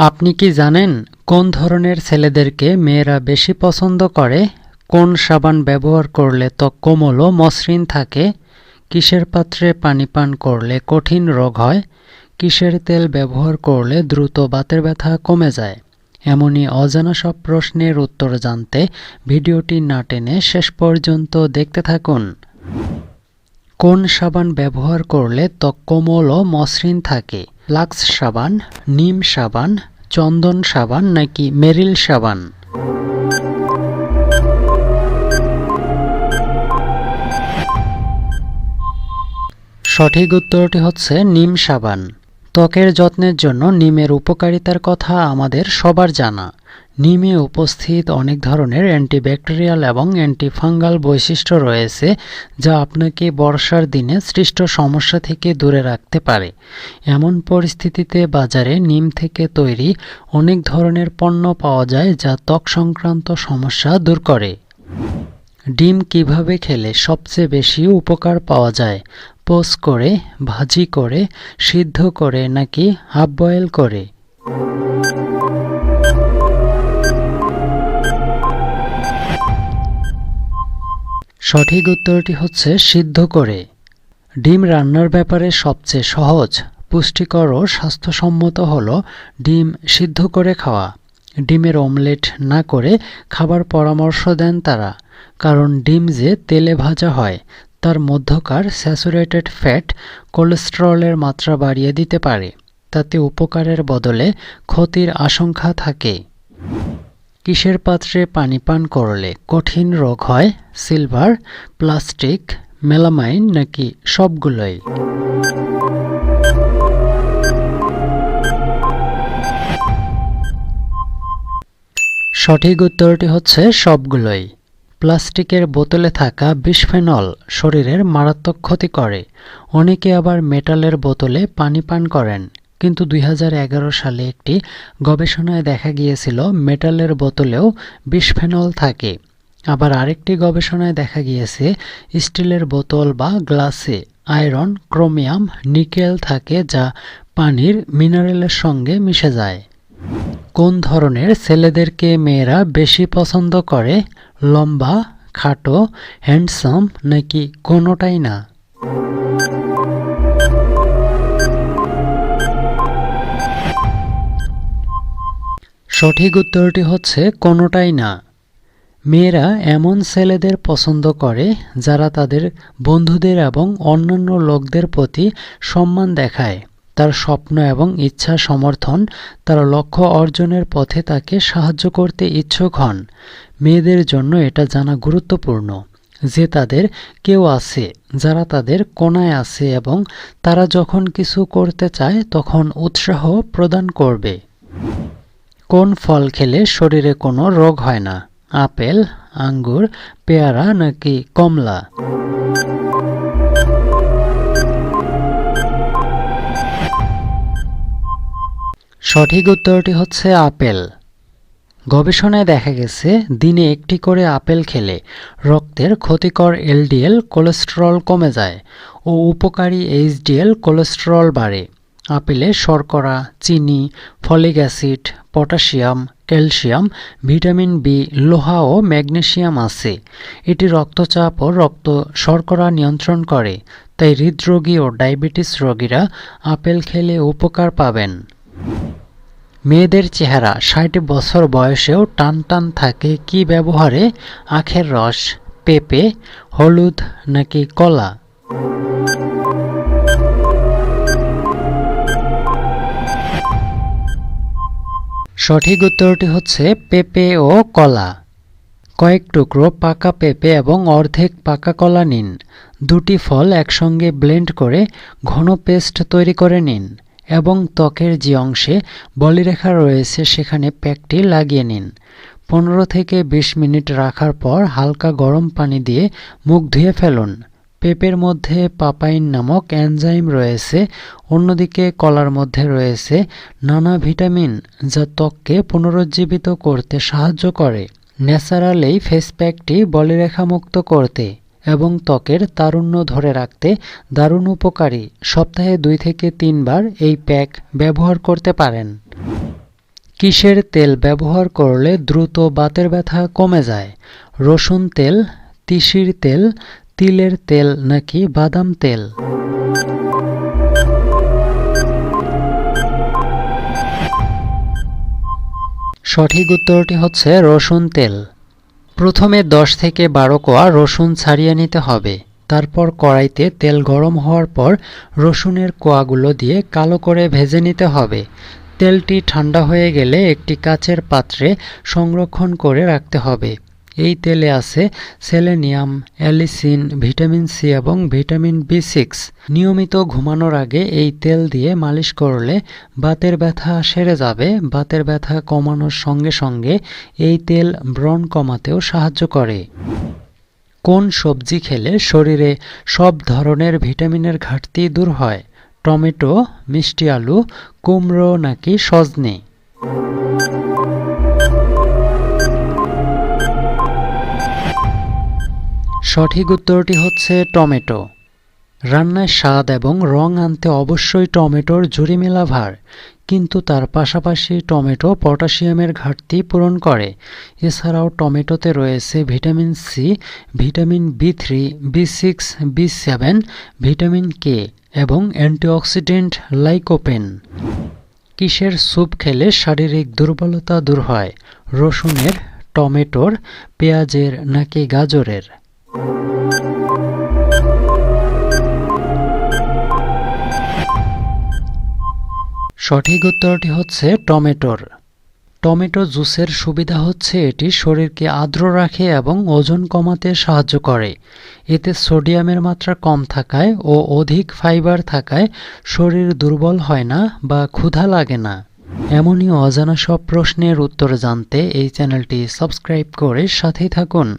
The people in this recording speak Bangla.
আপনি কি জানেন কোন ধরনের ছেলেদেরকে মেয়েরা বেশি পছন্দ করে? কোন সাবান ব্যবহার করলে ত্বক কোমল ও মসৃণ থাকে? কিসের পাত্রে পানি পান করলে কঠিন রোগ হয়? কিসের তেল ব্যবহার করলে দ্রুত বাতের ব্যথা কমে যায়? এমনই অজানা সব প্রশ্নের উত্তর জানতে ভিডিওটি না টেনে শেষ পর্যন্ত দেখতে থাকুন। কোন সাবান ব্যবহার করলে ত্বক কোমল ও মসৃণ থাকে? লাক্স সাবান, নিম সাবান চন্দন সাবান নাকি মেরিল সাবান? সঠিক উত্তরটি হচ্ছে নিম সাবান। ত্বকের যত্নের জন্য নিমের উপকারিতার কথা আমাদের সবার জানা। নিমে উপস্থিত অনেক ধরনের অ্যান্টিব্যাকটেরিয়াল এবং অ্যান্টিফাঙ্গাল বৈশিষ্ট্য রয়েছে, যা আপনাকে বর্ষার দিনে সৃষ্ট সমস্যা থেকে দূরে রাখতে পারে। এমন পরিস্থিতিতে বাজারে নিম থেকে তৈরি অনেক ধরনের পণ্য পাওয়া যায়, যা ত্বক সংক্রান্ত সমস্যা দূর করে। ডিম কীভাবে খেলে সবচেয়ে বেশি উপকার পাওয়া যায়? পোস্ট করে, ভাজি করে, সিদ্ধ করে নাকি হাফ বয়েল করে? সঠিক উত্তরটি হচ্ছে সিদ্ধ করে। ডিম রান্নার ব্যাপারে সবচেয়ে সহজ, পুষ্টিকর ও স্বাস্থ্যসম্মত হল ডিম সিদ্ধ করে খাওয়া। ডিমের অমলেট না করে খাবার পরামর্শ দেন তারা, কারণ ডিম যে তেলে ভাজা হয়, তার মধ্যকার স্যাচুরেটেড ফ্যাট কোলেস্টেরলের মাত্রা বাড়িয়ে দিতে পারে। তাতে উপকারের বদলে ক্ষতির আশঙ্কা থাকে। কিসের পাত্রে পানি পান করলে কঠিন রোগ হয়? সিলভার, প্লাস্টিক, মেলামাইন নাকি সবগুলোই? সঠিক উত্তরটি হচ্ছে সবগুলোই। প্লাস্টিকের বোতলে থাকা বিসফেনল শরীরের মারাত্মক ক্ষতি করে। অনেকে আবার মেটালের বোতলে পানি পান করেন। কিন্তু দুই হাজার এগারো সালে একটি গবেষণায় দেখা গিয়েছিল, মেটালের বোতলেও বিসফেনল থাকে। আবার আরেকটি গবেষণায় দেখা গিয়েছে, স্টিলের বোতল বা গ্লাসে আয়রন, ক্রোমিয়াম, নিকেল থাকে যা পানির মিনারেলের সঙ্গে মিশে যায়। কোন ধরনের ছেলেদেরকে মেয়েরা বেশি পছন্দ করে, লম্বা, খাটো, হ্যান্ডসাম নাকি কোনোটাই না? সঠিক উত্তরটি হচ্ছে কোনোটাই না। মেয়েরা এমন ছেলেদের পছন্দ করে যারা তাদের বন্ধুদের এবং অন্যান্য লোকদের প্রতি সম্মান দেখায়। তার স্বপ্ন এবং ইচ্ছা সমর্থন, তার লক্ষ্য অর্জনের পথে তাকে সাহায্য করতে ইচ্ছুক হন। মেয়েদের জন্য এটা জানা গুরুত্বপূর্ণ যে তাদের কেউ আছে, যারা তাদের কোনায় আছে এবং তারা যখন কিছু করতে চায় তখন উৎসাহ প্রদান করবে। কোন ফল খেলে শরীরে কোনো রোগ হয় না? আপেল, আঙ্গুর, পেয়ারা নাকি কমলা? সঠিক উত্তরটি হচ্ছে আপেল। গবেষণায় দেখা গেছে, দিনে একটি করে আপেল খেলে রক্তের ক্ষতিকর এলডিএল কোলেস্টেরল কমে যায় ও উপকারী এইচডিএল কোলেস্টেরল বাড়ে। আপেলে শর্করা, চিনি, folic acid, potassium, calcium, vitamin B, লোহা ও ম্যাগনেসিয়াম আছে। এটি রক্তচাপ ও রক্ত শর্করা নিয়ন্ত্রণ করে, তাই হৃদরোগী ও ডায়াবেটিস রোগীরা আপেল খেলে উপকার পাবেন। মেয়েদের চেহারা, ষাট বছর বয়সেও টান টান থাকে কি ব্যবহারে? আখের রস, পেঁপে, হলুদ নাকি কলা? সঠিক উত্তরটি হচ্ছে পেঁপে ও কলা। কয়েক টুকরো পাকা পেঁপে এবং অর্ধেক পাকা কলা নিন। দুটি ফল একসঙ্গে ব্লেন্ড করে ঘন পেস্ট তৈরি করে নিন এবং ত্বকের যে অংশে বলিরেখা রয়েছে সেখানে প্যাকটি লাগিয়ে নিন। পনেরো থেকে বিশ মিনিট রাখার পর হালকা গরম পানি দিয়ে মুখ ধুয়ে ফেলুন। পেঁপের মধ্যে পাপাইন নামক এনজাইম রয়েছে, অন্যদিকে কলার মধ্যে রয়েছে নানা ভিটামিন যা ত্বককে পুনরুজ্জীবিত করতে সাহায্য করে। ন্যাচারাল এই ফেস প্যাকটি বলিরেখামুক্ত করতে এবং ত্বকের তারুণ্য ধরে রাখতে দারুণ উপকারী। সপ্তাহে দুই থেকে তিনবার এই প্যাক ব্যবহার করতে পারেন। কিসের তেল ব্যবহার করলে দ্রুত বাতের ব্যথা কমে যায়? রসুন তেল, তিসির তেল তিলের তেল নাকি বাদাম তেল? সঠিক উত্তরটি হচ্ছে রসুন তেল। প্রথমে দশ থেকে বারো কোয়া রসুন ছাড়িয়ে নিতে হবে। তারপর কড়াইতে তেল গরম হওয়ার পর রসুনের কোয়াগুলো দিয়ে কালো করে ভেজে নিতে হবে। তেলটি ঠান্ডা হয়ে গেলে একটি কাচের পাত্রে সংরক্ষণ করে রাখতে হবে। এই তেলে আছে সেলেনিয়াম, অ্যালিসিন, ভিটামিন সি এবং ভিটামিন বি সিক্স। নিয়মিত ঘুমানোর আগে এই তেল দিয়ে মালিশ করলে বাতের ব্যথা সেরে যাবে। বাতের ব্যথা কমানোর সঙ্গে সঙ্গে এই তেল ব্রণ কমাতেও সাহায্য করে। কোন সবজি খেলে শরীরে সব ধরনের ভিটামিনের ঘাটতি দূর হয়? টমেটো, মিষ্টি আলু, কুমড়ো নাকি সজনে? সঠিক উত্তরটি হচ্ছে টমেটো। রান্নায় স্বাদ এবং রং আনতে অবশ্যই টমেটোর জুড়ি মেলা ভার, কিন্তু তার পাশাপাশি টমেটো পটাশিয়ামের ঘাটতি পূরণ করে। এছাড়াও টমেটোতে রয়েছে vitamin C vitamin B three B six B seven vitamin K এবং অ্যান্টিঅক্সিডেন্ট লাইকোপেন। কিসের স্যুপ খেলে শারীরিক দুর্বলতা দূর হয়? রসুনের, টমেটোর, পেঁয়াজের নাকি গাজরের? সঠিক উত্তরটি হচ্ছে টমেটোর। টমেটো জুসের সুবিধা হচ্ছে এটি শরীরকে আর্দ্র রাখে এবং ওজন কমাতে সাহায্য করে। এতে সোডিয়ামের মাত্রা কম থাকায় ও অধিক ফাইবার থাকায় শরীর দুর্বল হয় না বা ক্ষুধা লাগে না। এমনই অজানা সব প্রশ্নের উত্তর জানতে এই চ্যানেলটি সাবস্ক্রাইব করে সাথেই থাকুন।